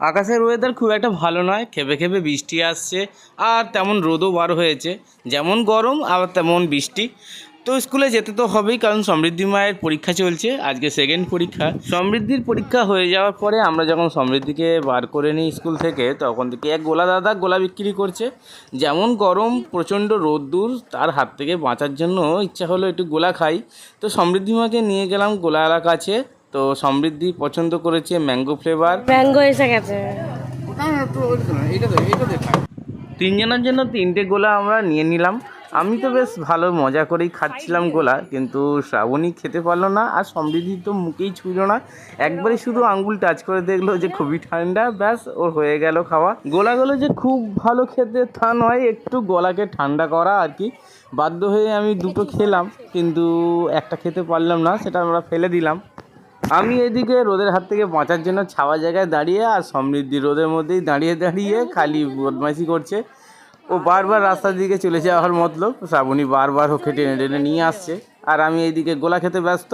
আকাশের ওয়েদার খুব একটা ভালো নয়, খেপে খেপে বৃষ্টি আসছে আর তেমন রোদও বার হয়েছে। যেমন গরম আবার তেমন বৃষ্টি। তো স্কুলে যেতে তো হবেই, কারণ সমৃদ্ধি মায়ের পরীক্ষা চলছে, আজকে সেকেন্ড পরীক্ষা। সমৃদ্ধির পরীক্ষা হয়ে যাওয়ার পরে আমরা যখন সমৃদ্ধিকে বার করে নিই স্কুল থেকে, তখন থেকে এক গোলা দাদা গোলা বিক্রি করছে। যেমন গরম, প্রচণ্ড রোদ্দুর, তার হাত থেকে বাঁচার জন্য ইচ্ছা হলো একটু গোলা খাই। তো সমৃদ্ধি মাকে নিয়ে গেলাম গোলার কাছে তো সমৃদ্ধি পছন্দ করেছে ম্যাঙ্গো ফ্লেভার। ম্যাঙ্গো এসে গেছে। তিনজনের জন্য তিনটে গোলা আমরা নিয়ে নিলাম। আমি তো বেশ ভালো মজা করেই খাচ্ছিলাম গোলা কিন্তু শ্রাবণী খেতে পারল না আর সমৃদ্ধি তো মুখেই ছুঁল না। একবারে শুধু আঙ্গুল টাচ করে দেখল যে খুবই ঠান্ডা ব্যাস ওর হয়ে গেল খাওয়া। গোলাগুলো যে খুব ভালো খেতে তা নয় একটু গলাকে ঠান্ডা করা আর কি। বাধ্য হয়ে আমি দুটো খেলাম কিন্তু একটা খেতে পারলাম না সেটা আমরা ফেলে দিলাম। আমি এদিকে রোদের হাত থেকে বাঁচার জন্য ছাওয়া জায়গায় দাঁড়িয়ে আর সমৃদ্ধি রোদের মধ্যেই দাঁড়িয়ে দাঁড়িয়ে খালি বদমাইশি করছে। ও বারবার রাস্তার দিকে চলে যাওয়ার মতলব। শ্রাবণী বারবার ওকে টেনে টেনে নিয়ে আসছে। আর আমি এইদিকে গোলা খেতে ব্যস্ত।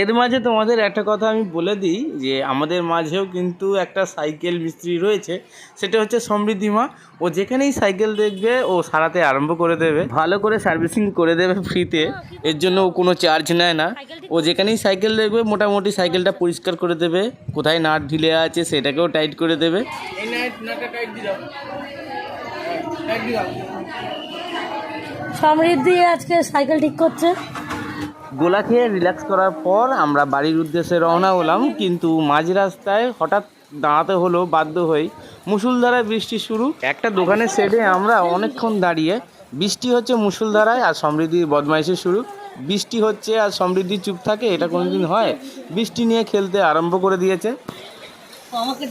এর মাঝে তোমাদের একটা কথা আমি বলে দিই যে আমাদের মাঝেও কিন্তু একটা সাইকেল মিস্ত্রি রয়েছে সেটা হচ্ছে সমৃদ্ধি মা। ও যেখানেই সাইকেল দেখবে ও সারাতে আরম্ভ করে দেবে। ভালো করে সার্ভিসিং করে দেবে ফ্রিতে এর জন্য ও কোনো চার্জ নেয় না। ও যেখানেই সাইকেল দেখবে মোটামুটি সাইকেলটা পরিষ্কার করে দেবে। কোথায় নাট ঢিলে আছে সেটাকেও টাইট করে দেবে। দাও। সমৃদ্ধি আজকে সাইকেল ঠিক করছে। গোলা খেয়ে রিল্যাক্স করার পর আমরা বাড়ির উদ্দেশ্যে রওনা হলাম, কিন্তু মাঝ রাস্তায় হঠাৎ দাঁড়াতে হলো, বাধ্য হয়ে মুসুলধারায় বৃষ্টি শুরু। একটা দোকানের সেটে আমরা অনেকক্ষণ দাঁড়িয়ে, বৃষ্টি হচ্ছে মুসুলধারায় আর সমৃদ্ধির বদমাইশি শুরু। বৃষ্টি হচ্ছে আর সমৃদ্ধি চুপ থাকে, এটা কোনোদিন হয়? বৃষ্টি নিয়ে খেলতে আরম্ভ করে দিয়েছে। আমাকে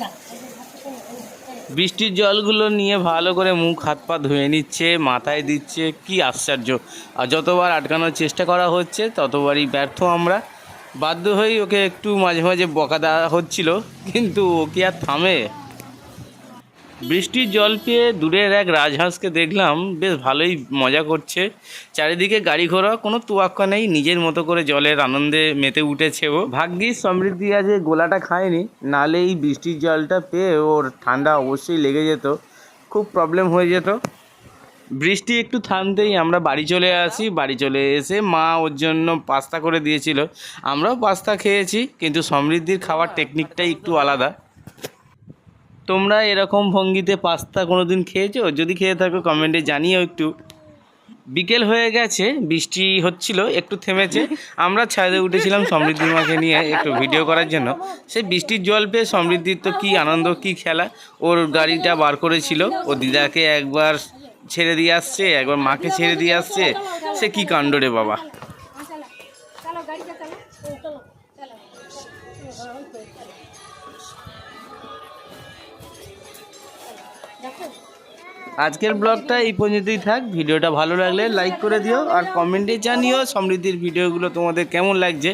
বৃষ্টির জলগুলো নিয়ে ভালো করে মুখ, হাত পা ধুয়ে নিচ্ছে, মাথায় দিচ্ছে। কি আশ্চর্য। আর যতবার আটকানোর চেষ্টা করা হচ্ছে, ততবারই ব্যর্থ আমরা। বাধ্য হয়েই ওকে একটু মাঝে মাঝে বকা দেওয়া হচ্ছিল, কিন্তু ও কি আর থামে? বৃষ্টির জল পেয়ে দূরের এক রাজহাঁসকে দেখলাম, বেশ ভালোই মজা করছে। চারিদিকে গাড়ি ঘোড়া, কোনো তুয়াক্কা নেই, নিজের মতো করে জলের আনন্দে মেতে উঠেছে ও। ভাগ্যিস সমৃদ্ধি আজকে গোলাটা খায়নি, নালে এই বৃষ্টির জলটা পেয়ে ওর ঠান্ডা অবশ্যই লেগে যেত, খুব প্রবলেম হয়ে যেত। বৃষ্টি একটু থামতেই আমরা বাড়ি চলে আসি, বাড়ি চলে এসে মা ওর জন্য পাস্তা করে দিয়েছিল। আমরাও পাস্তা খেয়েছি, কিন্তু সমৃদ্ধির খাওয়ার টেকনিকটাই একটু আলাদা। তোমরা এরকম ভঙ্গিতে পাস্তা কোনো দিন খেয়েছো? যদি খেয়ে থাকো কমেন্টে জানিও একটু। বিকেল হয়ে গেছে, বৃষ্টি হচ্ছিল, একটু থেমেছে। আমরা ছাদে উঠেছিলাম সমৃদ্ধি মাকে নিয়ে একটু ভিডিও করার জন্য। সেই বৃষ্টির জল পেয়ে সমৃদ্ধির তো কী আনন্দ, কী খেলা। ওর গাড়িটা বার করেছিল। ও দিদাকে একবার ছেড়ে দিয়ে আসছে, একবার মাকে ছেড়ে দিয়ে আসছে। সে কি কাণ্ড রে বাবা। আজকের ব্লগটা এই পর্যন্তই থাক। ভিডিওটা ভালো লাগলে লাইক করে দিও আর কমেন্টে জানিও সমৃদ্ধির ভিডিওগুলো তোমাদের কেমন লাগছে।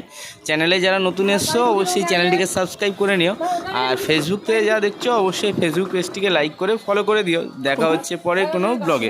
চ্যানেলে যারা নতুন এসছো, অবশ্যই চ্যানেলটিকে সাবস্ক্রাইব করে নিও। আর ফেসবুক থেকে যা দেখছ, অবশ্যই ফেসবুক পেজটিকে লাইক করে ফলো করে দিও। দেখা হচ্ছে পরে কোনো ব্লগে